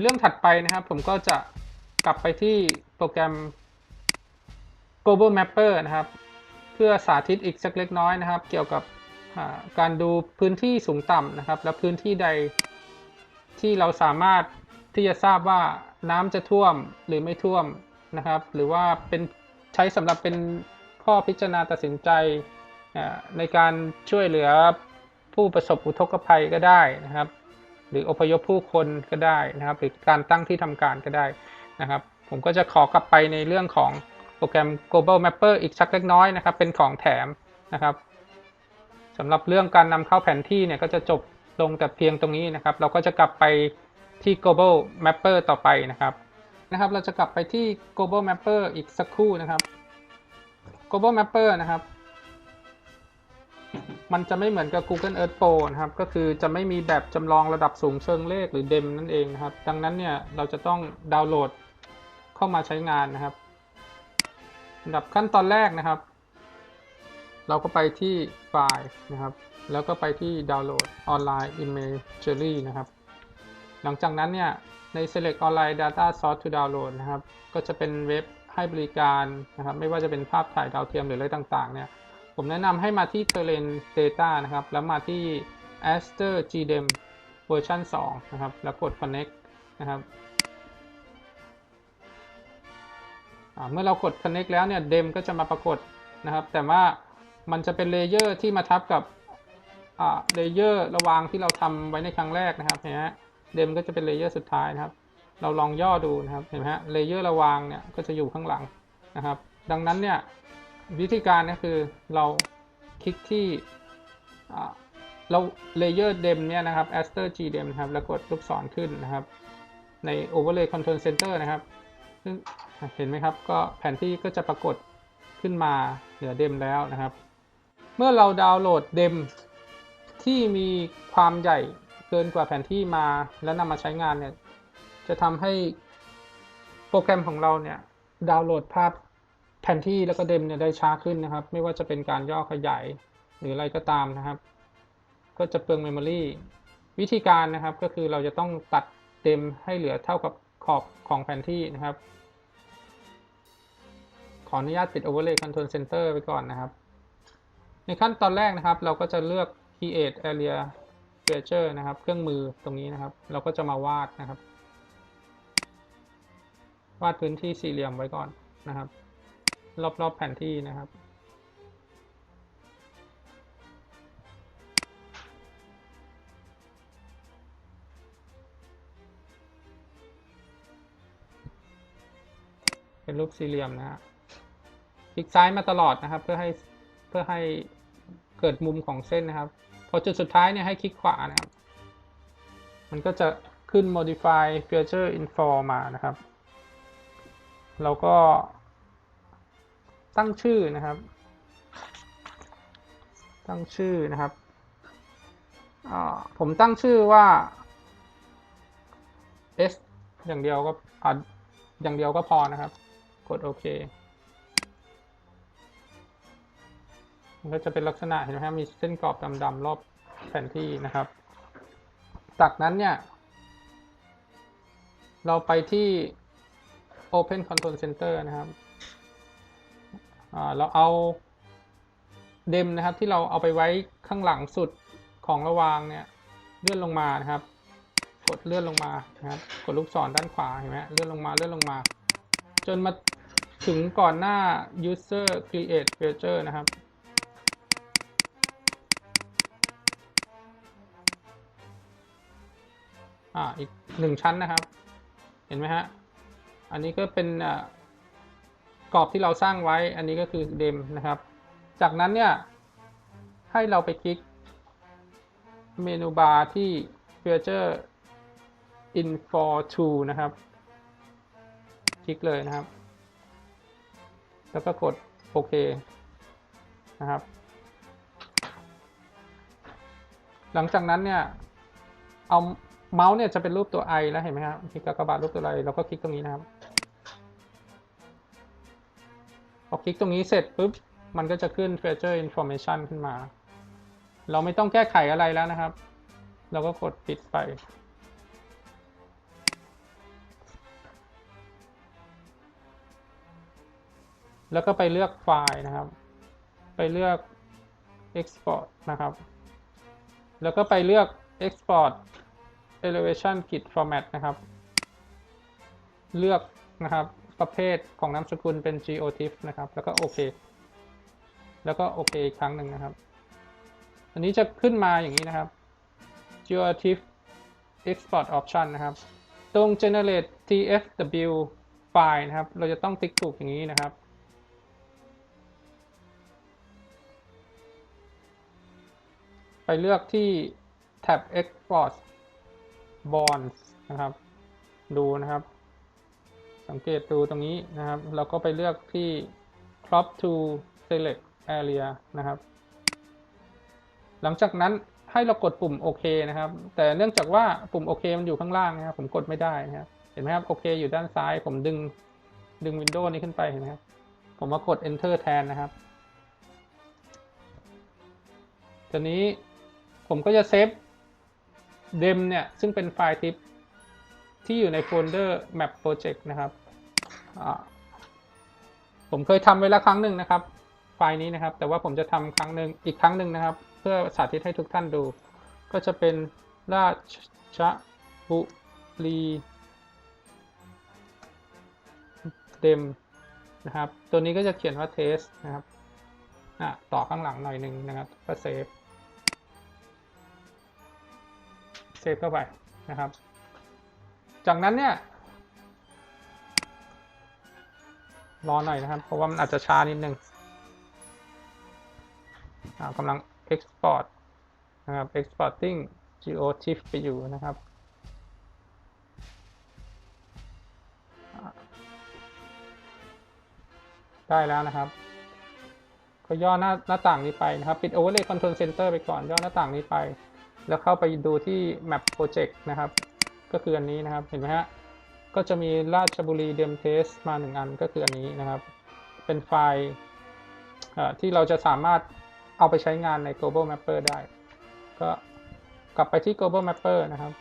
เรื่องถัดไปนะครับ ผมก็จะกลับไปที่โปรแกรม global mapper นะครับ เพื่อสาธิตอีกสักเล็กน้อยนะครับ เกี่ยวกับการดูพื้นที่สูงต่ำนะครับ และพื้นที่ใดที่เราสามารถที่จะทราบว่าน้ำจะท่วมหรือไม่ท่วมนะครับ หรือว่าเป็นใช้สำหรับเป็นข้อพิจารณาตัดสินใจในการช่วยเหลือผู้ประสบอุทกภัยก็ได้นะครับ หรืออพยพผู้คนก็ได้นะครับ หรือการตั้งที่ทำการก็ได้นะครับ ผมก็จะขอกลับไปในเรื่องของโปรแกรม global mapper อีกสักเล็กน้อยนะครับ เป็นของแถมนะครับสำหรับเรื่องการนำเข้าแผนที่เนี่ยก็จะจบลงแต่เพียงตรงนี้นะครับ เราก็จะกลับไปที่ global mapper ต่อไปนะครับนะครับ เราจะกลับไปที่ global mapper อีกสักครู่นะครับ global mapper นะครับ มันจะไม่เหมือนกับ Google Earth Pro นะครับ ก็คือจะไม่มีแบบจำลองระดับสูงเชิงเลขหรือเดมนั่นเองนะครับ ดังนั้นเนี่ยเราจะต้องดาวน์โหลดเข้ามาใช้งานนะครับอันดับขั้นตอนแรกนะครับ เราก็ไปที่ไฟล์นะครับ แล้วก็ไปที่ดาวน์โหลดออนไลน์ Imagery นะครับ หลังจากนั้นเนี่ยใน Select Online Data Source to Download นะครับ ก็จะเป็นเว็บให้บริการนะครับ ไม่ว่าจะเป็นภาพถ่ายดาวเทียมหรืออะไรต่างๆเนี่ย ผมแนะนำให้มาที่ Terrain Data นะครับ แล้วมาที่ Aster GDEM เวอร์ชัน2นะครับ แล้วกด Connect นะครับเมื่อเรากด Connect แล้วเนี่ย DEM ก็จะมาปรากฏนะครับ แต่ว่ามันจะเป็นเลเยอร์ที่มาทับกับเลเยอร์ระวางที่เราทำไว้ในครั้งแรกนะครับเห็นไหมฮะ DEM ก็จะเป็นเลเยอร์สุดท้ายนะครับ เราลองย่อดูนะครับเห็นไหมฮะเลเยอร์ระวางเนี่ยก็จะอยู่ข้างหลังนะครับ ดังนั้นเนี่ย วิธีการก็คือเราคลิกที่เราเลเยอร์เดมเนี่ยนะครับ Aster G Dem นะครับ แล้วกดลูกศรขึ้นนะครับ ใน Overlay Control Center นะครับ ซึ่งเห็นไหมครับ ก็แผนที่ก็จะปรากฏขึ้นมาเหนือเดมแล้วนะครับ เมื่อเราดาวน์โหลดเดมที่มีความใหญ่เกินกว่าแผนที่มา แล้วนำมาใช้งานเนี่ย จะทำให้โปรแกรมของเราเนี่ย ดาวน์โหลดภาพ แผนที่แล้วก็เดมเนี่ยได้ช้าขึ้นนะครับ ไม่ว่าจะเป็นการย่อขยายหรืออะไรก็ตามนะครับ ก็จะเปลืองเมมโมรีวิธีการนะครับก็คือเราจะต้องตัดเดมให้เหลือเท่ากับขอบของแผนที่นะครับ ขออนุญาตปิด Overlay Control Center ไปก่อนนะครับ ในขั้นตอนแรกนะครับ เราก็จะเลือก Create Area Feature นะครับ เครื่องมือตรงนี้นะครับ เราก็จะมาวาดนะครับ วาดพื้นที่สี่เหลี่ยมไว้ก่อนนะครับ รอบๆแผนที่นะครับเป็นรูปสี่เหลี่ยมนะฮะคลิกซ้ายมาตลอดนะครับ เพื่อให้เพื่อให้เกิดมุมของเส้นนะครับ พอจุดสุดท้ายเนี่ยให้คลิกขวานะครับ มันก็จะขึ้น modify feature info มานะครับ เราก็ ตั้งชื่อนะครับ ตั้งชื่อนะครับอ่าผมตั้งชื่อว่า S อย่างเดียวก็ออย่างเดียวก็พอนะครับ กดโอเคมันก็จะเป็นลักษณะเห็นไหมครับมีเส้นกรอบดำๆรอบแผนที่นะครับ จากนั้นเนี่ย เราไปที่ Open Control Center นะครับ เราเอาเดมนะครับที่เราเอาไปไว้ข้างหลังสุดของระวางเนี่ยเลื่อนลงมานะครับ กดเลื่อนลงมานะครับกดลูกศรด้านขวาเห็นไหมเลื่อนลงมาเลื่อนลงมา จนมาถึงก่อนหน้า user create feature นะครับอ่าอีกหนึ่งชั้นนะครับ เห็นไหมฮะ อันนี้ก็เป็นอ่า รอบที่เราสร้างไว้ อันนี้ก็คือเดมนะครับ จากนั้นเนี่ย ให้เราไปคลิกเมนูบาร์ที่ Feature Info to นะครับ คลิกเลยนะครับ แล้วก็กดโอเคนะครับ หลังจากนั้นเนี่ย เอาเมาส์เนี่ยจะเป็นรูปตัว i แล้วเห็นไหมครับคลิกกากบาทรูปตัว i เราก็คลิกตรงนี้นะครับ พอคลิกตรงนี้เสร็จปุ๊บ มันก็จะขึ้น Treasure Information ขึ้นมา เราไม่ต้องแก้ไขอะไรแล้วนะครับ เราก็กดปิดไป แล้วก็ไปเลือกไฟล์นะครับ ไปเลือก Export นะครับ แล้วก็ไปเลือก Export Elevation Grid Format นะครับ เลือกนะครับ ประเภทของนามสกุลเป็น geotiff นะครับ แล้วก็โอเค แล้วก็โอเคอีกครั้งหนึ่งนะครับ อันนี้จะขึ้นมาอย่างนี้นะครับ geotiff export option นะครับ ตรง generate tfw file นะครับ เราจะต้องติ๊กถูกอย่างนี้นะครับไปเลือกที่แท็บ export bonds นะครับ ดูนะครับ สังเกตดูตรงนี้นะครับแล้วก็ไปเลือกที่ crop to select area นะครับ หลังจากนั้นให้เรากดปุ่มโอเคนะครับ แต่เนื่องจากว่าปุ่มโอเคมันอยู่ข้างล่างนะครับ ผมกดไม่ได้นะครับเห็นไหมครับโอเคอยู่ด้านซ้าย ผมดึงดึงวินโดว์นี้ขึ้นไปเห็นไหมครับผมมากด enter แทนนะครับทีนี้ผมก็จะเซฟเดมเนี่ย ซึ่งเป็นไฟล์ทิป ที่อยู่ในโฟลเดอร์ map project นะครับ ผมเคยทำไว้แล้วครั้งหนึ่งนะครับ ไฟล์นี้นะครับ แต่ว่าผมจะทำครั้งหนึ่งอีกครั้งหนึ่งนะครับ เพื่อสาธิตให้ทุกท่านดู ก็จะเป็นราชบุรีเดมนะครับ ตัวนี้ก็จะเขียนว่า test นะครับต่อข้างหลังหน่อยหนึ่งนะครับก็เซฟเซฟเข้าไปนะครับ จากนั้นเนี่ย รอหน่อยนะครับ เพราะว่ามันอาจจะช้านิดนึงกำลัง export นะครับ exporting geotiff ไปอยู่นะครับ ได้แล้วนะครับ ก็ย่อหน้าหน้าต่างนี้ไปนะครับ ปิด overlay control center ไปก่อน ย่อหน้าต่างนี้ไป แล้วเข้าไปดูที่ map project นะครับ ก็คืออันนี้นะครับเห็นไหมฮะก็จะมีราชบุรีเดมเทสมาหนึ่งอันก็คืออันนี้นะครับ เป็นไฟล์ที่เราจะสามารถเอาไปใช้งานใน global mapper ได้ ก็กลับไปที่ global mapper นะครับ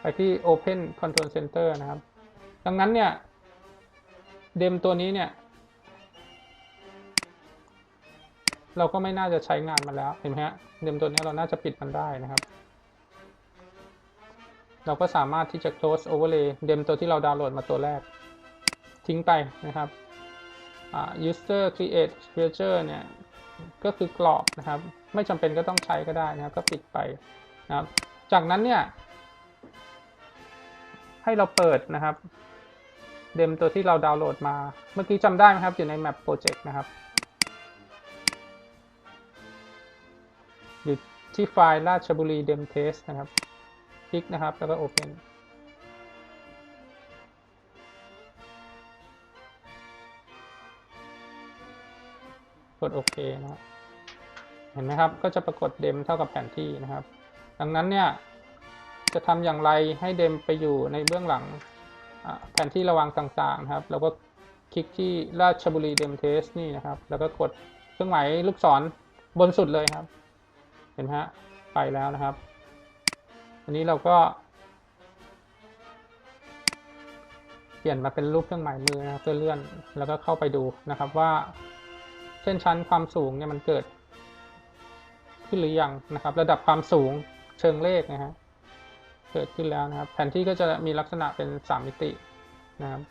ไปที่ open control center นะครับ ดังนั้นเนี่ยเดมตัวนี้เนี่ยเราก็ไม่น่าจะใช้งานมันแล้วเห็นไหมฮะเดมตัวนี้เราน่าจะปิดมันได้นะครับ เราก็สามารถที่จะ close overlay เดมตัวที่เราดาวน์โหลดมาตัวแรก ทิ้งไปนะครับ user create feature เนี่ย ก็คือกรอบนะครับ ไม่จำเป็นก็ต้องใช้ก็ได้นะครับ ก็ปิดไปนะครับ จากนั้นเนี่ย ให้เราเปิดนะครับ เดมตัวที่เราดาวน์โหลดมา เมื่อกี้จำได้ไหมครับ อยู่ใน map project นะครับอยู่ที่ไฟล์ราชบุรีเดมเทสนะครับ ลิกนะครับ แล้วก็ Open กดโอเคนะครับเห็นไหมครับ ก็จะปรากฏเดมเท่ากับแผนที่นะครับ ดังนั้นเนี่ย จะทำอย่างไรให้เดมไปอยู่ในเบื้องหลังแผนที่ระวังต่างๆนะครับแล้วก็คลิกที่ราชบุรีเดมเทสนี่นะครับ แล้วก็กดเครื่องหมายลูกศรบนสุดเลยครับ เห็นไหมฮะ ไปแล้วนะครับ อันนี้เราก็ เปลี่ยนมาเป็นรูปเครื่องหมายมือนะครับเพื่อเลื่อนแล้วก็เข้าไปดูนะครับว่า เส้นชั้นความสูงเนี่ยมันเกิด ขึ้นหรือยังนะครับ ระดับความสูงเชิงเลขนะฮะเกิดขึ้นแล้วนะครับ แผนที่ก็จะมีลักษณะเป็นสามมิตินะครับ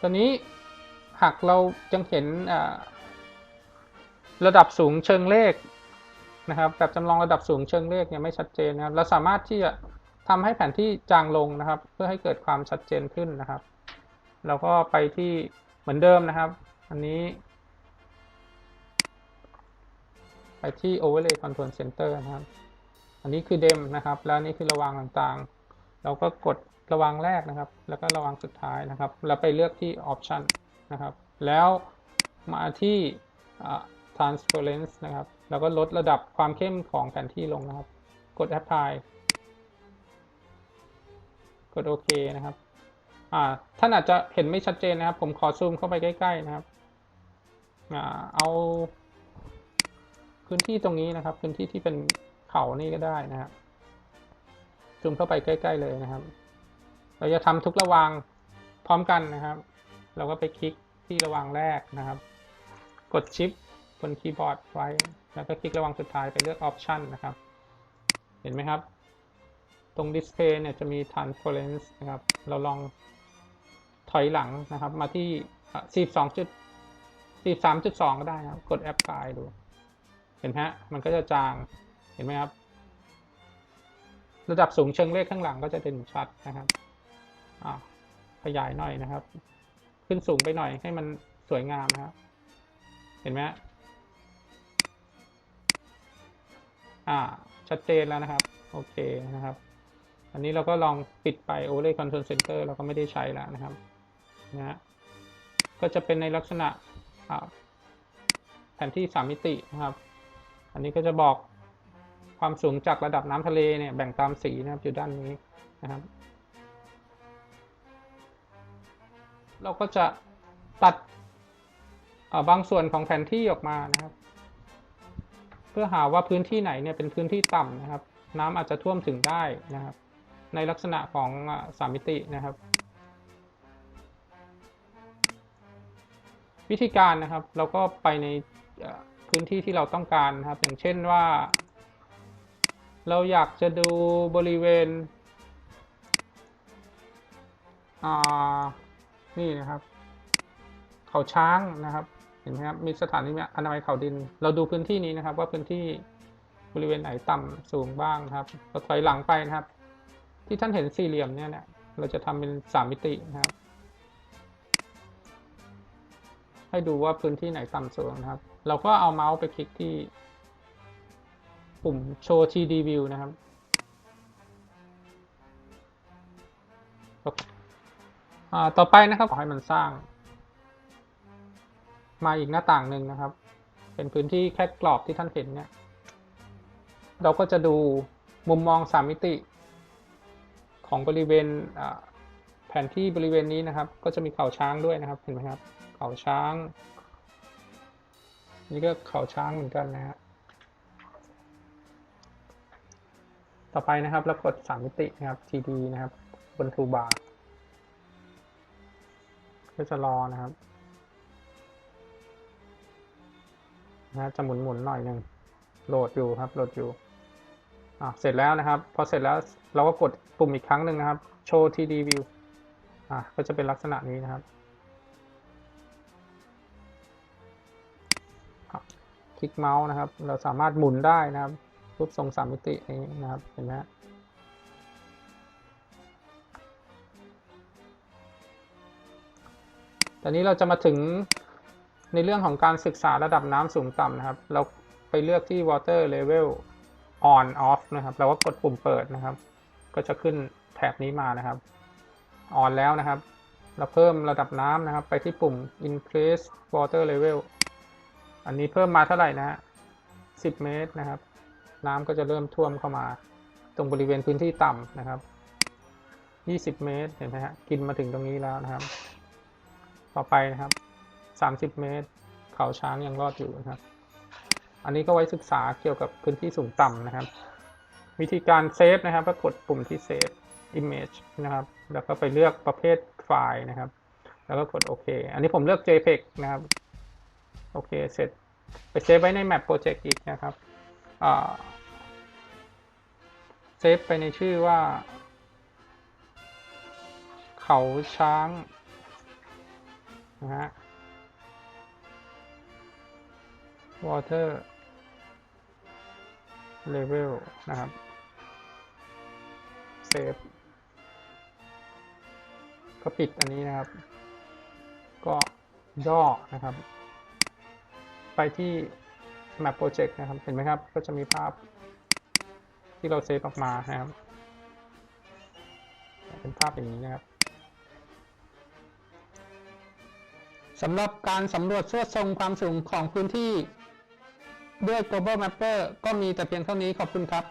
ตอนนี้หากเรายังเห็นระดับสูงเชิงเลข นะครับแบบจำลองระดับสูงเชิงเลขเนี่ยไม่ชัดเจนนะครับเราสามารถที่จะทำให้แผนที่จางลงนะครับ เพื่อให้เกิดความชัดเจนขึ้นนะครับ เราก็ไปที่เหมือนเดิมนะครับ อันนี้ ไปที่ overlay control center นะครับ อันนี้คือเดมนะครับ แล้วนี่คือระวางต่างๆ เราก็กดระวางแรกนะครับ แล้วก็ระวางสุดท้ายนะครับ แล้วไปเลือกที่ option นะครับ แล้วมาที่ transparency นะครับ แล้วก็ลดระดับความเข้มของแผนที่ลงนะครับ กด apply กดโอเคนะครับ อ่า ท่านอาจจะเห็นไม่ชัดเจนนะครับ ผมขอซูมเข้าไปใกล้ ๆ นะครับ อ่า เอา พื้นที่ตรงนี้นะครับ พื้นที่ที่เป็นเขานี่ก็ได้นะครับ ซูมเข้าไปใกล้ ๆ เลยนะครับ เราจะทำทุกระวางพร้อมกันนะครับ เราก็ไปคลิกที่ระวางแรกนะครับ กดชิปบนคีย์บอร์ดไว้ แล้วก็คลิกระวางสุดท้ายไปเลือก Option นะครับ เห็นไหมครับ ตรง Display เนี่ยจะมี Transparency นะครับ เราลองถอยหลังนะครับ มาที่42จุด43.2 ก็ได้นะครับ กด Apply ดู เห็นไหมฮะ มันก็จะจาง เห็นไหมครับ ระดับสูงเชิงเลขข้างหลังก็จะเด่นชัดนะครับอ่าขยายหน่อยนะครับ ขึ้นสูงไปหน่อยให้มันสวยงามนะครับ เห็นไหมฮะ อ่า ชัดเจนแล้วนะครับ โอเคนะครับ อันนี้เราก็ลองปิดไป Overlay Control Center เราก็ไม่ได้ใช้แล้วนะครับนะก็จะเป็นในลักษณะแผนที่สามมิตินะครับ อันนี้ก็จะบอกความสูงจากระดับน้ำทะเลเนี่ยแบ่งตามสีนะครับอยู่ด้านนี้นะครับ เราก็จะตัดบางส่วนของแผนที่ออกมานะครับ พื่อหาว่าพื้นที่ไหนเนี่ยเป็นพื้นที่ต่ำนะครับ น้ำอาจจะท่วมถึงได้นะครับ ในลักษณะของสามมิตินะครับ วิธีการนะครับเราก็ไปในพื้นที่ที่เราต้องการนะครับ อย่างเช่นว่า เราอยากจะดูบริเวณอ่านี่นะครับ เขาช้างนะครับ ห็นไหมครับมีสถานีอนามัยเขาดิน เราดูพื้นที่นี้นะครับ ว่าพื้นที่บริเวณไหนต่ำสูงบ้างครับเราถอยหลังไปนะครับ ที่ท่านเห็นสี่เหลี่ยมเนี่ยเนี่ยเราจะทำเป็นสามมิตินะครับ ให้ดูว่าพื้นที่ไหนต่ำสูงนะครับ เราก็เอาเมาส์ไปคลิกที่ ปุ่มโชว์ 3D view นะครับต่อไปนะครับขอให้มันสร้าง มาอีกหน้าต่างหนึ่งนะครับ เป็นพื้นที่แค่กรอบที่ท่านเห็นเนี่ย เราก็จะดูมุมมองสามมิติ ของบริเวณแผนที่บริเวณนี้นะครับ ก็จะมีเขาช้างด้วยนะครับเห็นไหมครับ เขาช้าง นี่ก็เขาช้างเหมือนกันนะฮะต่อไปนะครับเรากดสามมิตินะครับ TD นะครับบนทูบาร์ก็จะรอนะครับ นะจะหมุนหมุนๆหน่อยหนึ่งโหลดอยู่ครับ โหลดอยู่อ่าเสร็จแล้วนะครับ พอเสร็จแล้วเราก็กดปุ่มอีกครั้งหนึ่งนะครับโชว์ TD view อ่าก็จะเป็นลักษณะนี้นะครับ คลิกเมาส์นะครับ เราสามารถหมุนได้นะครับรูปทรงสามมิตินี้นะครับ เห็นไหมตอนนี้เราจะมาถึง ในเรื่องของการศึกษาระดับน้ำสูงต่ำนะครับ เราไปเลือกที่ water level on off นะครับ เราก็กดปุ่มเปิดนะครับ ก็จะขึ้นแถบนี้มานะครับ on แล้วนะครับ เราเพิ่มระดับน้ำนะครับ ไปที่ปุ่ม increase water level อันนี้เพิ่มมาเท่าไหร่นะฮะ10 เมตรนะครับ น้ำก็จะเริ่มท่วมเข้ามา ตรงบริเวณพื้นที่ต่ำนะครับ 20 เมตร เห็นไหมฮะ กินมาถึงตรงนี้แล้วนะครับ ต่อไปนะครับ 30 เมตร เขาช้างยังรอดอยู่นะครับ อันนี้ก็ไว้ศึกษาเกี่ยวกับพื้นที่สูงต่ำนะครับ วิธีการเซฟนะครับก็กดปุ่มที่เซฟ image นะครับ แล้วก็ไปเลือกประเภทไฟล์นะครับ แล้วก็กดโอเค อันนี้ผมเลือก JPEG นะครับ โอเค เสร็จ ไปเซฟไว้ใน Map Project อีกนะครับเซฟไปในชื่อว่า เขาช้างนะฮะ water level นะครับเซฟก็ปิดอันนี้นะครับ ก็ย่อนะครับ ไปที่ Map Project นะครับ เห็นไหมครับ ก็จะมีภาพที่เราเซฟออกมานะครับ เป็นภาพอย่างนี้นะครับสำหรับการสำรวจสวดทรงความสูงของพื้นที่ ด้วย global mapper ก็มีแต่เพียงเท่านี้ขอบคุณครับ